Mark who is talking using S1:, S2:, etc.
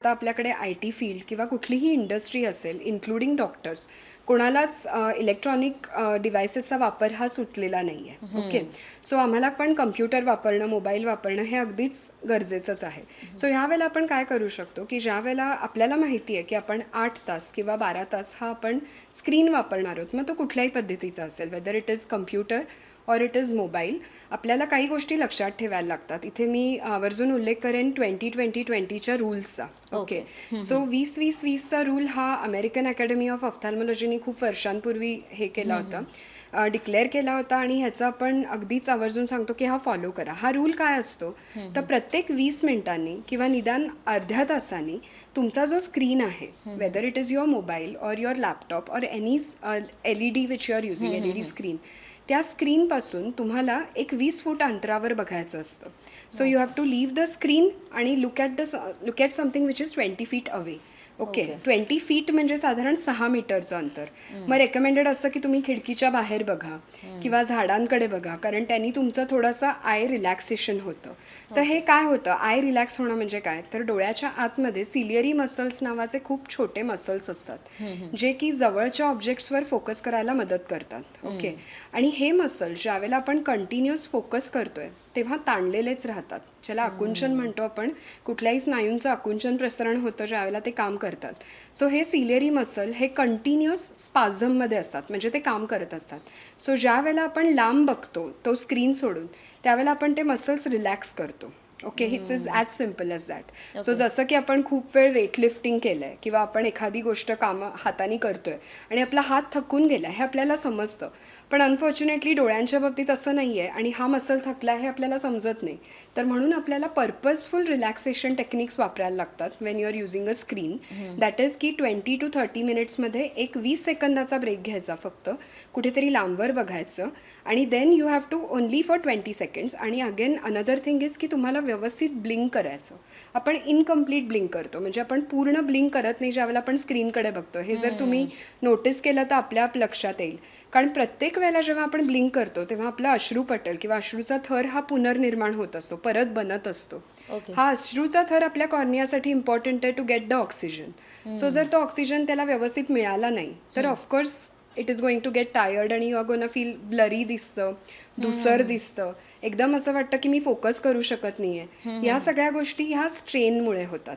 S1: आता आपल्याकडे I T field किंवा कुठलीही इंडस्ट्री असेल इन्क्लुडिंग डॉक्टर्स कोणालाच इलेक्ट्रॉनिक डिव्हायसेसचा वापर हा सुटलेला नाही आहे ओके सो आम्हाला पण कम्प्युटर वापरणं मोबाईल वापरणं हे अगदीच गरजेचंच आहे. सो ह्या वेळेला आपण काय करू शकतो की ज्या वेळेला आपल्याला माहिती आहे की आपण आठ तास किंवा बारा तास हा आपण स्क्रीन वापरणार आहोत मग तो कुठल्याही पद्धतीचा असेल whether it is computer or it is mobile आपल्याला काही गोष्टी लक्षात ठेवायला लागतात. इथे मी आवर्जून उल्लेख करेन ट्वेंटी ट्वेंटी ट्वेंटीच्या रूल्सचा ओके सो वीस वीस वीसचा रूल हा अमेरिकन अकॅडमी ऑफ ऑफ्थॅल्मॉलॉजीनी खूप वर्षांपूर्वी हे केला होता डिक्लेअर केला होता आणि ह्याचा आपण अगदीच आवर्जून सांगतो की हा फॉलो करा. हा रूल काय असतो? तर प्रत्येक वीस मिनिटांनी किंवा निदान अर्ध्या तासांनी तुमचा जो स्क्रीन आहे whether it is your mobile or your laptop or any L E D which you are using L E D screen त्या स्क्रीनपासून तुम्हाला एक वीस फूट अंतरावर बघायचं असतं. So you have to leave the screen आणि look at the look at something which is twenty feet away okay. Twenty feet म्हणजे साधारण सहा मीटरचं अंतर. मग रेकमेंडेड असतं की तुम्ही खिडकीच्या बाहेर बघा किंवा झाडांकडे बघा कारण त्यांनी तुमचं थोडंसं आय रिलॅक्सेशन होतं. तर हे काय होतं? आय रिलॅक्स होणं म्हणजे काय? तर डोळ्याच्या आतमध्ये सिलियरी मसल्स नावाचे खूप छोटे मसल्स असतात जे की जवळच्या ऑब्जेक्ट्सवर फोकस करायला मदत करतात. ओके. आणि हे मसल ज्यावेळेला आपण कंटिन्युअस फोकस करतोय तेव्हा ताणलेलेच राहतात. ज्याला आकुंचन म्हणतो आपण कुठल्याही स्नायूंचं आकुंचन प्रसरण होतं ज्यावेळेला ते काम करतात. सो हे सिलेरी मसल हे कंटिन्युअस स्पाझममध्ये असतात म्हणजे ते काम करत असतात. सो ज्या वेळेला आपण लांब बघतो तो स्क्रीन सोडून त्यावेळेला आपण ते मसल्स रिलॅक्स करतो. Okay it's is as simple as that so जसं की आपण खूप वेळ वेट लिफ्टिंग केलं आहे किंवा आपण एखादी गोष्ट कामं हाताने करतोय आणि आपला हात थकून गेला हे आपल्याला समजतं. पण अनफॉर्च्युनेटली डोळ्यांच्या बाबतीत असं नाही आहे आणि हा मसल थकला हे आपल्याला समजत नाही. तर म्हणून आपल्याला पर्पजफुल रिलॅक्सेशन टेक्निक्स वापरायला लागतात when you are using a screen that is की ट्वेंटी टू थर्टी मिनिट्समध्ये एक वीस सेकंदाचा ब्रेक घ्यायचा फक्त कुठेतरी लांबवर बघायचं. आणि then you have to only for twenty seconds आणि अगेन अनदर थिंग इज की तुम्हाला व्यवस्थित ब्लिंक करायचं. आपण इनकम्प्लीट ब्लिंक करतो. म्हणजे आपण पूर्ण ब्लिंक करत नाही ज्यावेळेला आपण स्क्रीनकडे बघतो. हे जर तुम्ही नोटीस केलं तर आपल्या आप लक्षात येईल. कारण प्रत्येक वेळेला जेव्हा आपण ब्लिंक करतो तेव्हा आपला अश्रू पटेल किंवा अश्रूचा थर हा पुनर्निर्माण होत असतो परत बनत असतो. हा अश्रूचा थर आपल्या कॉर्नियासाठी इम्पॉर्टंट आहे to get the oxygen so जर तो ऑक्सिजन त्याला व्यवस्थित मिळाला नाही तर of course it is going to get tired आणि you are gonna feel blurry दिसतं दुसर दिसतं. एकदम असं वाटतं की मी फोकस करू शकत नाहीये. या सगळ्या गोष्टी ह्या स्ट्रेनमुळे होतात.